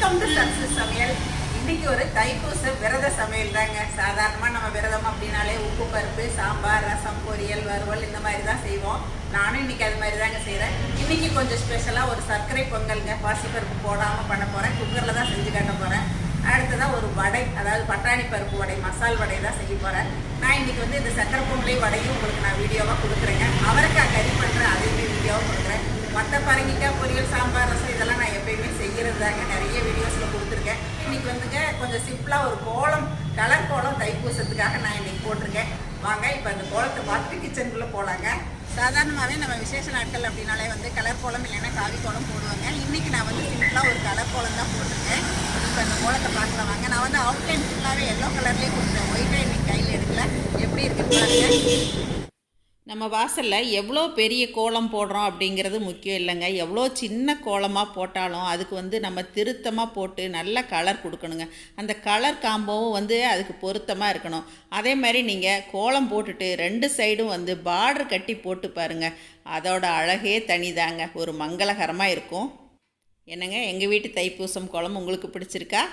Welcome to success சமையல் இன்னைக்கு ஒரு தைப்பூச விரத சமையல் தாங்க. சாதாரணமாக நம்ம விரதம் அப்படின்னாலே உப்பு பருப்பு சாம்பார் ரசம் பொரியல் வறுவல் இந்த மாதிரி தான் செய்வோம். நானும் இன்னைக்கு அது மாதிரி தாங்க செய்கிறேன் இன்னைக்கு கொஞ்சம் ஸ்பெஷலாக ஒரு சர்க்கரை பொங்கல்ங்க. பாசிப்பருப்பு போடாமல் பண்ண போகிறேன் குக்கரில் தான் செஞ்சு காட்ட போகிறேன் அடுத்ததாக ஒரு வடை அதாவது பட்டாணி பருப்பு வடை மசால் வடை தான் செய்ய போகிறேன் நான் இன்னைக்கு வந்து இந்த சக்கரை பொங்கலை வடையும் உங்களுக்கு நான் வீடியோவாக கொடுக்குறேங்க. அவரைக்காய் கறி பண்ணுறேன் அதையுமே வீடியோவாக கொடுக்குறேன். மற்ற பரங்கிக்காய் பொரியல் சாம்பார் ரசம் இதெல்லாம் நான் எப்பயுமே செய்கிறது தாங்க நிறைய வீடியோஸில் கொடுத்துருக்கேன். இன்னைக்கு வந்துங்க கொஞ்சம் சிம்பிளாக ஒரு கோலம் கலர் கோலம் தைப்பூசத்துக்காக நான் இன்றைக்கி போட்டிருக்கேன். வாங்க இப்போ அந்த கோலத்தை பார்த்துட்டு கிச்சனுக்குள்ளே போகலாங்க சாதாரணமாகவே நம்ம விசேஷ நாட்கள் அப்படின்னாலே வந்து கலர் கோலம் இல்லைன்னா காவி கோலம் போடுவாங்க. இன்றைக்கி நான் வந்து சிம்பிளாக ஒரு கலர் கோலம் தான் போட்டிருக்கேன். இப்போ அந்த கோலத்தை பார்க்கலாம் வாங்க. நான் வந்து அவுட்லைன் ஃபுல்லாகவே எல்லோ கலர்லேயே கொடுத்தேன். ஒயிட் இன்னைக்கு கையில் எடுக்கல. எப்படி இருக்குன்னு பாருங்கள் நம்ம வாசலில் எவ்வளோ பெரிய கோலம் போடுறோம் அப்படிங்கிறது முக்கியம் இல்லைங்க. எவ்வளோ சின்ன கோலமாக போட்டாலும் அதுக்கு வந்து நம்ம திருத்தமாக போட்டு நல்ல கலர் கொடுக்கணுங்க. அந்த கலர் காம்போவும் வந்து அதுக்கு பொருத்தமாக இருக்கணும். அதே மாதிரி நீங்கள் கோலம் போட்டுட்டு ரெண்டு சைடும் வந்து பார்டர் கட்டி போட்டு பாருங்கள் அதோட அழகே தனிதாங்க. ஒரு மங்களகரமாக இருக்கும். என்னங்க எங்கள் வீட்டு தைப்பூசம் கோலம் உங்களுக்கு பிடிச்சிருக்கா?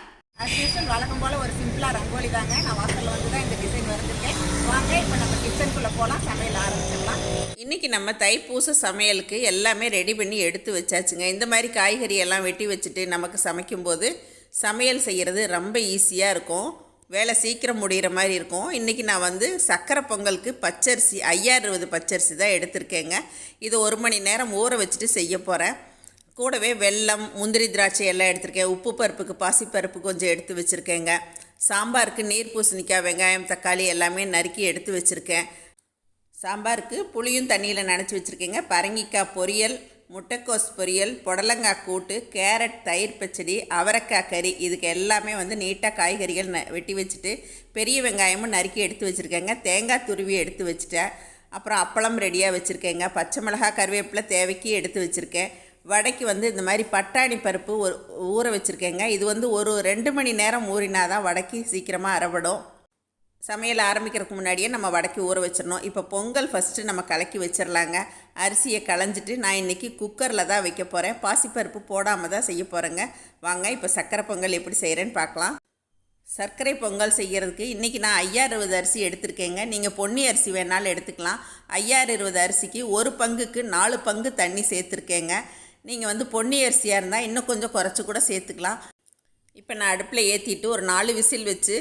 அஸ் யூஷுவல் வழக்கம் போல் ஒரு சிம்பிளாக ரங்கோலி தாங்க. நான் வாசலில் வந்து தான் இந்த டிசைன் வரைஞ்சிருக்கேன். வாங்க இப்போ நம்ம கிச்சனுக்குள்ளே போகலாம் சமையல் ஆரம்பிச்சிடலாம். இன்றைக்கி நம்ம தைப்பூச சமையலுக்கு எல்லாமே ரெடி பண்ணி எடுத்து வச்சாச்சுங்க. இந்த மாதிரி காய்கறி எல்லாம் வெட்டி வச்சுட்டு நமக்கு சமைக்கும்போது சமையல் செய்கிறது ரொம்ப ஈஸியாக இருக்கும். வேலை சீக்கிரம் முடிகிற மாதிரி இருக்கும். இன்றைக்கி நான் வந்து சக்கரை பொங்கலுக்கு பச்சரிசி ஐயாயிரம் இருபது பச்சரிசி தான் எடுத்திருக்கேங்க. இது ஒரு மணி நேரம் ஊற வச்சுட்டு செய்ய போகிறேன் கூடவே வெல்லம் முந்திரி திராட்சை எல்லாம் எடுத்திருக்கேன். உப்பு பருப்புக்கு பாசிப்பருப்பு கொஞ்சம் எடுத்து வச்சுருக்கேங்க. சாம்பாருக்கு நீர் பூசணிக்காய் வெங்காயம் தக்காளி எல்லாமே நறுக்கி எடுத்து வச்சுருக்கேன். சாம்பாருக்கு புளியும் தண்ணியில் நனைச்சி வச்சுருக்கேங்க. பரங்கிக்காய் பொரியல் முட்டைக்கோஸ் பொரியல் புடலங்காய் கூட்டு கேரட் தயிர் பச்சடி அவரைக்காய் கறி இதுக்கு எல்லாமே வந்து நீட்டாக காய்கறிகள் ந வெட்டி வச்சுட்டு பெரிய வெங்காயமும் நறுக்கி எடுத்து வச்சுருக்கேங்க. தேங்காய் துருவி எடுத்து வச்சுட்டேன். அப்புறம் அப்பளம் ரெடியாக வச்சுருக்கேங்க. பச்சை மிளகாய் கருவேப்பிலை தேவைக்கு எடுத்து வச்சுருக்கேன். வடைக்கு வந்து இந்த மாதிரி பட்டாணி பருப்பு ஒரு ஊற வச்சுருக்கேங்க. இது வந்து ஒரு ரெண்டு மணி நேரம் ஊறினா தான் வடைக்கு சீக்கிரமாக அறவிடும் சமையல் ஆரம்பிக்கிறதுக்கு முன்னாடியே நம்ம வடக்கி ஊற வச்சிடணும். இப்போ பொங்கல் ஃபஸ்ட்டு நம்ம கலக்கி வச்சிடலாங்க அரிசியை களைஞ்சிட்டு நான் இன்றைக்கி குக்கரில் தான் வைக்க போகிறேன் பாசிப்பருப்பு போடாமல் தான் செய்ய போகிறேங்க வாங்க இப்போ சர்க்கரை பொங்கல் எப்படி செய்கிறேன்னு பார்க்கலாம். சர்க்கரை பொங்கல் செய்கிறதுக்கு இன்றைக்கி நான் ஐயாறு இருபது அரிசி எடுத்திருக்கேங்க. நீங்கள் பொன்னி அரிசி வேணாலும் எடுத்துக்கலாம். ஐயாறு இருபது அரிசிக்கு ஒரு பங்குக்கு நாலு பங்கு தண்ணி சேர்த்துருக்கேங்க. நீங்கள் வந்து பொன்னி அரிசியாக இருந்தால் இன்னும் கொஞ்சம் குறைச்சி கூட சேர்த்துக்கலாம். இப்போ நான் அடுப்பில் ஏற்றிட்டு ஒரு நாலு விசில் வச்சு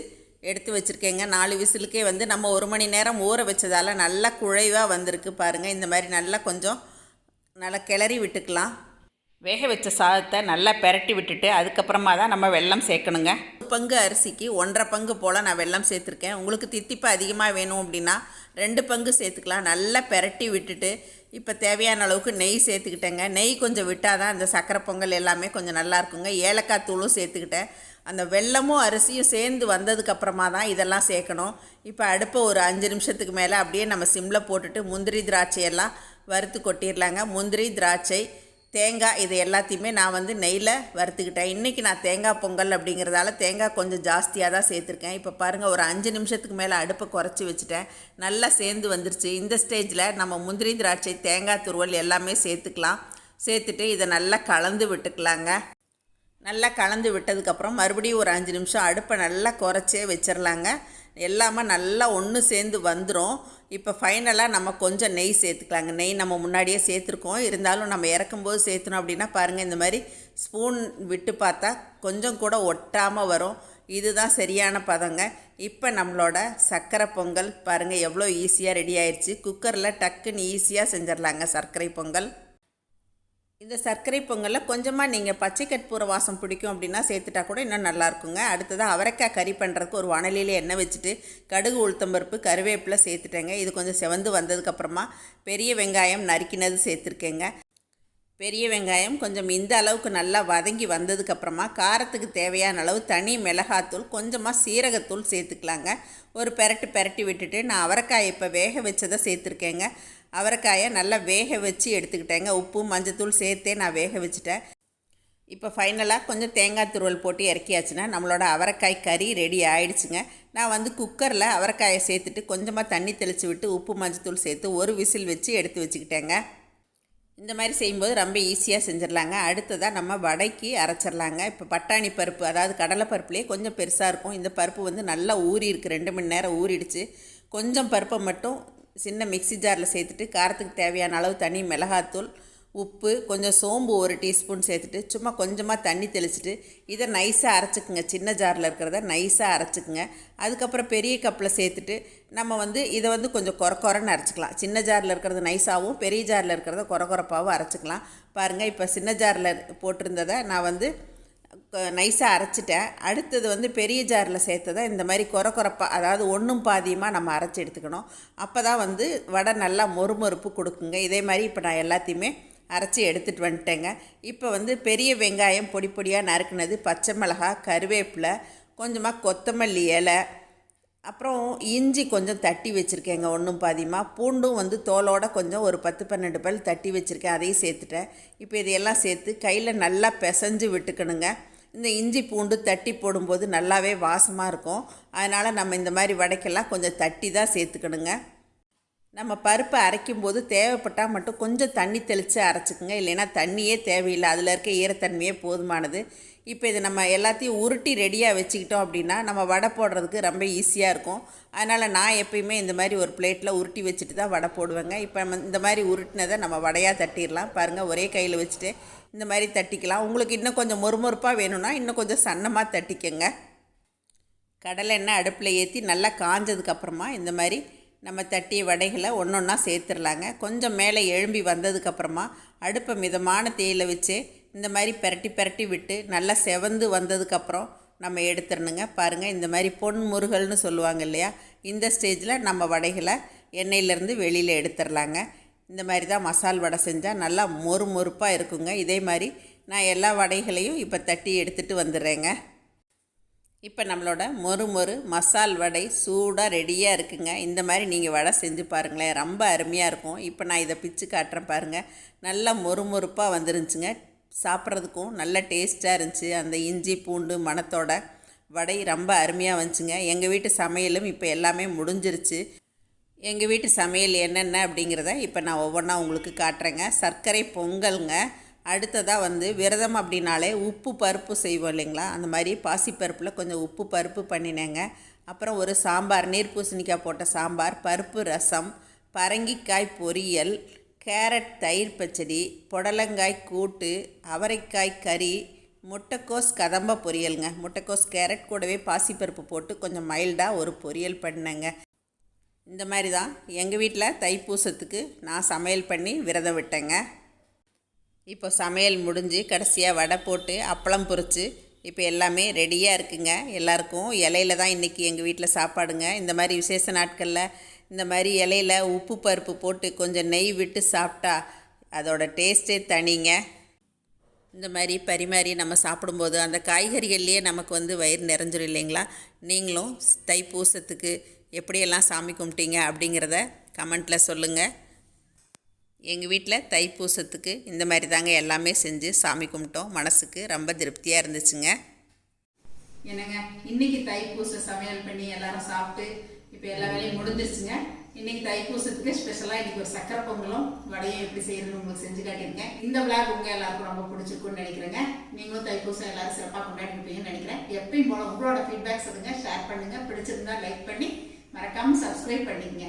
எடுத்து வச்சுருக்கேங்க. நாலு விசிலுக்கே வந்து நம்ம ஒரு மணி நேரம் ஊற வச்சதால் நல்லா குழைவாக வந்திருக்கு பாருங்கள் இந்த மாதிரி நல்லா கொஞ்சம் நல்லா கிளறி விட்டுக்கலாம். வேக வச்ச சாதத்தை நல்லா பெரட்டி விட்டுட்டு அதுக்கப்புறமா தான் நம்ம வெல்லம் சேர்க்கணுங்க. ஒரு பங்கு அரிசிக்கு ஒன்றரை பங்கு போல் நான் வெல்லம் சேர்த்துருக்கேன். உங்களுக்கு தித்திப்பு அதிகமாக வேணும் அப்படின்னா ரெண்டு பங்கு சேர்த்துக்கலாம். நல்லா பெரட்டி விட்டுட்டு இப்போ தேவையான அளவுக்கு நெய் சேர்த்துக்கிட்டேங்க. நெய் கொஞ்சம் விட்டால் தான் அந்த சக்கரை பொங்கல் எல்லாமே கொஞ்சம் நல்லா இருக்குங்க. ஏலக்காய் தூளும் சேர்த்துக்கிட்டேன். அந்த வெல்லமும் அரிசியும் சேர்ந்து வந்ததுக்கப்புறமா தான் இதெல்லாம் சேர்க்கணும். இப்போ அடுப்பை ஒரு அஞ்சு நிமிஷத்துக்கு மேலே அப்படியே நம்ம சிம்மில் போட்டுட்டு முந்திரி திராட்சையெல்லாம் வறுத்து கொட்டிடலாங்க முந்திரி திராட்சை தேங்காய் இது எல்லாத்தையுமே நான் வந்து நெய்யில் வறுத்துக்கிட்டேன். இன்றைக்கி நான் தேங்காய் பொங்கல் அப்படிங்கிறதால தேங்காய் கொஞ்சம் ஜாஸ்தியாக தான் சேர்த்துருக்கேன். இப்போ பாருங்கள் ஒரு அஞ்சு நிமிஷத்துக்கு மேலே அடுப்பை குறைச்சி வச்சுட்டேன். நல்லா சேர்ந்து வந்துருச்சு. இந்த ஸ்டேஜில் நம்ம முந்திரி திராட்சை தேங்காய் துருவல் எல்லாமே சேர்த்துக்கலாம். சேர்த்துட்டு இதை நல்லா கலந்து விட்டுக்கலாங்க. நல்லா கலந்து விட்டதுக்கப்புறம் மறுபடியும் ஒரு அஞ்சு நிமிஷம் அடுப்பை நல்லா குறைச்சே வச்சிடலாங்க எல்லாமே நல்லா ஒன்று சேர்ந்து வந்துடும் இப்போ ஃபைனலாக நம்ம கொஞ்சம் நெய் சேர்த்துக்கலாங்க. நெய் நம்ம முன்னாடியே சேர்த்துருக்கோம். இருந்தாலும் நம்ம இறக்கும்போது சேர்த்துனோம் அப்படின்னா பாருங்கள் இந்த மாதிரி ஸ்பூன் விட்டு பார்த்தா கொஞ்சம் கூட ஒட்டாமல் வரும். இதுதான் சரியான பதங்க. இப்போ நம்மளோட சர்க்கரை பொங்கல் பாருங்கள் எவ்வளோ ஈஸியாக ரெடி ஆயிடுச்சு குக்கரில் டக்குன்னு ஈஸியாக செஞ்சிடலாங்க சர்க்கரை பொங்கல். இந்த சர்க்கரை பொங்கலில் கொஞ்சமாக நீங்கள் பச்சை கற்பூர வாசம் பிடிக்கும் அப்படின்னா சேர்த்துட்டா கூட இன்னும் நல்லாயிருக்குங்க அடுத்ததாக அவரைக்காய் கறி பண்ணுறதுக்கு ஒரு வானலியில் எண்ணெய் வச்சுட்டு கடுகு உளுத்தம்பருப்பு கருவேப்பிலை சேர்த்துட்டேங்க. இது கொஞ்சம் செவந்து வந்ததுக்கப்புறமா பெரிய வெங்காயம் நறுக்கினது சேர்த்துருக்கேங்க. பெரிய வெங்காயம் கொஞ்சம் இந்த அளவுக்கு நல்லா வதங்கி வந்ததுக்கப்புறமா காரத்துக்கு தேவையான அளவு தனி மிளகாத்தூள் கொஞ்சமாக சீரகத்தூள் சேர்த்துக்கலாங்க. ஒரு பெரட்டு பெரட்டி விட்டுட்டு நான் அவரைக்காய் இப்போ வேக வச்சதை சேர்த்துருக்கேங்க. அவரைக்காயை நல்லா வேக வச்சு எடுத்துக்கிட்டேங்க. உப்பு மஞ்சத்தூள் சேர்த்தே நான் வேக வச்சுட்டேன். இப்போ ஃபைனலாக கொஞ்சம் தேங்காய் துருவல் போட்டு இறக்கியாச்சுன்னா நம்மளோட அவரைக்காய் கறி ரெடி ஆயிடுச்சுங்க. நான் வந்து குக்கரில் அவரைக்காயை சேர்த்துட்டு கொஞ்சமாக தண்ணி தெளித்து விட்டு உப்பு மஞ்சத்தூள் சேர்த்து ஒரு விசில் வச்சு எடுத்து வச்சுக்கிட்டேங்க. இந்த மாதிரி செய்யும்போது ரொம்ப ஈஸியாக செஞ்சிடலாங்க. அடுத்ததாக நம்ம வடைக்கு அரைச்சிடலாங்க. இப்போ பட்டாணி பருப்பு அதாவது கடலை பருப்புலேயே கொஞ்சம் பெருசாக இருக்கும். இந்த பருப்பு வந்து நல்லா ஊறி இருக்குது ரெண்டு மணி நேரம் ஊறிடுச்சு. கொஞ்சம் பருப்பை மட்டும் சின்ன மிக்ஸி ஜாரில் சேர்த்துட்டு காரத்துக்கு தேவையான அளவு தனி மிளகாத்தூள் உப்பு கொஞ்சம் சோம்பு ஒரு டீஸ்பூன் சேர்த்துட்டு சும்மா கொஞ்சமாக தண்ணி தெளிச்சிட்டு இதை நைஸாக அரைச்சிக்குங்க. சின்ன ஜாரில் இருக்கிறத நைஸாக அரைச்சிக்குங்க. அதுக்கப்புறம் பெரிய கப்பில் சேர்த்துட்டு நம்ம வந்து இதை வந்து கொஞ்சம் கொர கொரன்னு அரைச்சிக்கலாம். சின்ன ஜாரில் இருக்கிறது நைஸாகவும் பெரிய ஜாரில் இருக்கிறத கொர கொரப்பாகவும் அரைச்சிக்கலாம். பாருங்கள் இப்போ சின்ன ஜாரில் போட்டிருந்ததை நான் வந்து நைஸாக அரைச்சிட்டேன். அடுத்தது வந்து பெரிய ஜாரில் சேர்த்ததை இந்த மாதிரி கொர குறைப்பாக அதாவது ஒன்றும் பாதியமாக நம்ம அரைச்சி எடுத்துக்கணும். அப்போ தான் வந்து வடை நல்லா மொறுமொறுப்பு கொடுக்குங்க. இதே மாதிரி இப்போ நான் எல்லாத்தையுமே அரைச்சி எடுத்துகிட்டு வந்துட்டேங்க. இப்போ வந்து பெரிய வெங்காயம் பொடி பொடியாக நறுக்குனது பச்சை மிளகாய் கருவேப்பிலை கொஞ்சமாக கொத்தமல்லி இலை அப்புறம் இஞ்சி கொஞ்சம் தட்டி வச்சுருக்கேங்க ஒன்றும் பாதியமாக பூண்டும் வந்து தோலோட கொஞ்சம் ஒரு பத்து பன்னெண்டு பல் தட்டி வச்சுருக்கேன் அதையும் சேர்த்துட்டேன். இப்போ இதையெல்லாம் சேர்த்து கையில் நல்லா பிசைஞ்சு விட்டுக்கணுங்க. இந்த இஞ்சி பூண்டு தட்டி போடும்போது நல்லாவே வாசமாக இருக்கும். அதனால் நம்ம இந்த மாதிரி வடைக்கெல்லாம் கொஞ்சம் தட்டி தான் சேர்த்துக்கணுங்க. நம்ம பருப்பை அரைக்கும் போது தேவைப்பட்டால் மட்டும் கொஞ்சம் தண்ணி தெளித்து அரைச்சிக்கோங்க. இல்லைன்னா தண்ணியே தேவையில்லை. அதில் இருக்க ஈரத்தன்மையே போதுமானது. இப்போ இதை நம்ம எல்லாத்தையும் உருட்டி ரெடியாக வச்சுக்கிட்டோம் அப்படின்னா நம்ம வடை போடுறதுக்கு ரொம்ப ஈஸியாக இருக்கும். அதனால் நான் எப்பயுமே இந்த மாதிரி ஒரு பிளேட்டில் உருட்டி வச்சுட்டு தான் வடை போடுவேங்க. இப்போ நம்ம இந்த மாதிரி உருட்டினதை நம்ம வடையாக தட்டிடலாம். பாருங்கள் ஒரே கையில் வச்சுட்டு இந்த மாதிரி தட்டிக்கலாம். உங்களுக்கு இன்னும் கொஞ்சம் மொறுமொறுப்பாக வேணும்னா இன்னும் கொஞ்சம் சன்னமாக தட்டிக்கங்க. கடலை எண்ணெய் அடுப்பில் ஏற்றி நல்லா காஞ்சதுக்கப்புறமா இந்த மாதிரி நம்ம தட்டிய வடைகளை ஒன்று ஒன்றா சேர்த்துடலாங்க கொஞ்சம் மேலே எழும்பி வந்ததுக்கப்புறமா அடுப்பை மிதமான தேயில வச்சு இந்த மாதிரி பெரட்டி பெரட்டி விட்டு நல்லா செவந்து வந்ததுக்கப்புறம் நம்ம எடுத்துடணுங்க. பாருங்கள் இந்த மாதிரி பொன் முருகல்னு சொல்லுவாங்க இல்லையா? இந்த ஸ்டேஜில் நம்ம வடைகளை எண்ணெயிலேருந்து வெளியில் எடுத்துடலாங்க. இந்த மாதிரி தான் மசால் வடை செஞ்சால் நல்லா மொறு மொறுப்பாக இருக்குங்க. இதே மாதிரி நான் எல்லா வடைகளையும் இப்போ தட்டி எடுத்துகிட்டு வந்துடுறேங்க. இப்போ நம்மளோட மொறு மொறு மசால் வடை சூடாக ரெடியாக இருக்குங்க. இந்த மாதிரி நீங்கள் வடை செஞ்சு பாருங்களேன். ரொம்ப அருமையாக இருக்கும். இப்போ நான் இதை பிச்சு காட்டுறேன் பாருங்கள் நல்லா மொறு மொறுப்பாக வந்துருந்துச்சுங்க. சாப்பிட்றதுக்கும் நல்ல டேஸ்ட்டாக இருந்துச்சு. அந்த இஞ்சி பூண்டு மணத்தோட வடை ரொம்ப அருமையாக வந்துச்சுங்க. எங்கள் வீட்டு சமையலும் இப்போ எல்லாமே முடிஞ்சிருச்சு. எங்கள் வீட்டு சமையல் என்னென்ன அப்படிங்கிறத இப்போ நான் ஒவ்வொன்றா உங்களுக்கு காட்டுறேங்க. சர்க்கரை பொங்கலுங்க. அடுத்ததாக வந்து விரதம் அப்படின்னாலே உப்பு பருப்பு செய்வோம் இல்லைங்களா? அந்த மாதிரி பாசிப்பருப்பில் கொஞ்சம் உப்பு பருப்பு பண்ணினேங்க. அப்புறம் ஒரு சாம்பார் நீர் பூசணிக்காய் போட்ட சாம்பார் பருப்பு ரசம் பரங்கிக்காய் பொரியல் கேரட் தயிர் பச்சடி புடலங்காய் கூட்டு அவரைக்காய் கறி முட்டைக்கோஸ் கதம்ப பொரியலுங்க. முட்டைக்கோஸ் கேரட் கூடவே பாசிப்பருப்பு போட்டு கொஞ்சம் மைல்டாக ஒரு பொரியல் பண்ணேங்க இந்த மாதிரி தான் எங்கள் வீட்டில் தைப்பூசத்துக்கு நான் சமையல் பண்ணி விரதம் விட்டேங்க. இப்போ சமையல் முடிஞ்சு கடைசியாக வடை போட்டு அப்பளம் பொரித்து இப்போ எல்லாமே ரெடியாக இருக்குங்க. எல்லாருக்கும் இலையில தான் இன்றைக்கி எங்கள் வீட்டில் சாப்பாடுங்க. இந்த மாதிரி விசேஷ நாட்களில் இந்த மாதிரி இலையில உப்பு பருப்பு போட்டு கொஞ்சம் நெய் விட்டு சாப்பிட்டா அதோட டேஸ்ட்டே தனிங்க. இந்த மாதிரி பரிமாறி நம்ம சாப்பிடும்போது அந்த காய்கறிகள்லேயே நமக்கு வந்து வயிறு நிறைஞ்சிடும் இல்லைங்களா? நீங்களும் தைப்பூசத்துக்கு எப்படியெல்லாம் சாமி கும்பிட்டீங்க அப்படிங்கிறத கமெண்ட்டில் சொல்லுங்கள் எங்கள் வீட்டில் தைப்பூசத்துக்கு இந்த மாதிரி தாங்க எல்லாமே செஞ்சு சாமி கும்பிட்டோம். மனசுக்கு ரொம்ப திருப்தியாக இருந்துச்சுங்க. என்னங்க இன்னைக்கு தைப்பூச சமையல் பண்ணி எல்லாரும் சாப்பிட்டு இப்போ எல்லா வேலையும் முடிஞ்சிருச்சுங்க. இன்னைக்கு தைப்பூசத்துக்கு ஸ்பெஷலாக இன்னைக்கு ஒரு சக்கரை பொங்கலும் வடையும் எப்படி செய்யணும்னு உங்களுக்கு செஞ்சு காட்டியிருக்கேன். இந்த விளாக் உங்கள் எல்லாருக்கும் ரொம்ப பிடிச்சிருக்கும்னு நினைக்கிறேங்க. நீங்களும் தைப்பூசம் எல்லாரும் சிறப்பாக கொண்டாடிப்பீங்கன்னு நினைக்கிறேன். எப்பயும் போல உங்களோட ஃபீட்பேக் சொல்லுங்க ஷேர் பண்ணுங்க. பிடிச்சிருந்தா லைக் பண்ணி மறக்காமல் சப்ஸ்கிரைப் பண்ணிக்கங்க.